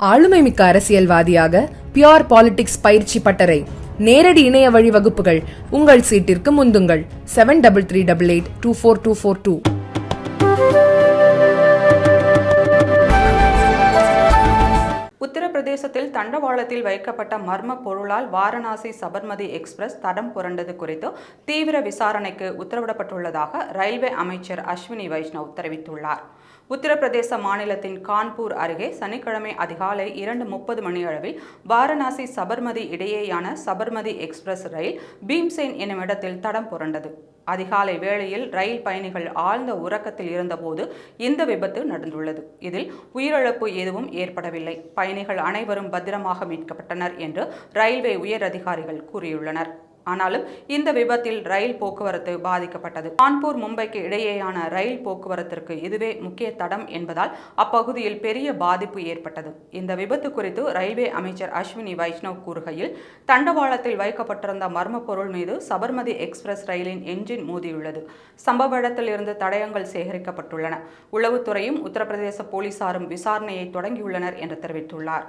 ஆளுமைமிக்க அரசியல்வாதியாக pure politics பயிற்சி பட்டறை. நேரடி இணைய வழி வகுப்புகள். உங்கள் சீட்டிற்கு முந்துங்கள். Seven double three double eight two four two four two உத்தரப்பிரதேசத்தில் தண்டவாளத்தில் வைக்கப்பட்ட மர்ம பொருளால் வாரணாசி சபர்மதி எக்ஸ்பிரஸ் தடம் புரண்டது குறித்து தீவிர விசாரணைக்கு உத்தரவிடப்பட்டுள்ளதாக ரயில்வே அமைச்சர் அஸ்வினி வைஷ்ணவ் தெரிவித்துள்ளார். உத்தரப்பிரதேச மாநிலத்தின் கான்பூர் அருகே சனிக்கிழமை அதிகாலை இரண்டு முப்பது மணியளவில் வாரணாசி சபர்மதி இடையேயான சபர்மதி எக்ஸ்பிரஸ் ரயில் பீம்சேன் என்னும் இடத்தில் தடம் புரண்டது. அதிகாலை வேளையில் ரயில் பயணிகள் ஆழ்ந்த உறக்கத்தில் இருந்தபோது இந்த விபத்து நடந்துள்ளது. இதில் உயிரிழப்பு எதுவும் ஏற்படவில்லை. பயணிகள் அனைவரும் பத்திரமாக மீட்கப்பட்டனர் என்று ரயில்வே உயர் அதிகாரிகள் கூறியுள்ளனர். ஆனாலும் இந்த விபத்தில் ரயில் போக்குவரத்து பாதிக்கப்பட்டது. கான்பூர் மும்பைக்கு இடையேயான ரயில் போக்குவரத்திற்கு இதுவே முக்கிய தடம் என்பதால் அப்பகுதியில் பெரிய பாதிப்பு ஏற்பட்டது. இந்த விபத்து குறித்து ரயில்வே அமைச்சர் அஸ்வினி வைஷ்ணவ் கூறுகையில் தண்டவாளத்தில் வைக்கப்பட்டிருந்த மர்ம பொருள் மீது சபர்மதி எக்ஸ்பிரஸ் ரயிலின் என்ஜின் மோதியுள்ளது. சம்பவ இடத்தில் இருந்து தடயங்கள் சேகரிக்கப்பட்டுள்ளன. உளவுத்துறையும் உத்தரப்பிரதேச போலீசாரும் விசாரணையை தொடங்கியுள்ளனர் என்று தெரிவித்துள்ளார்.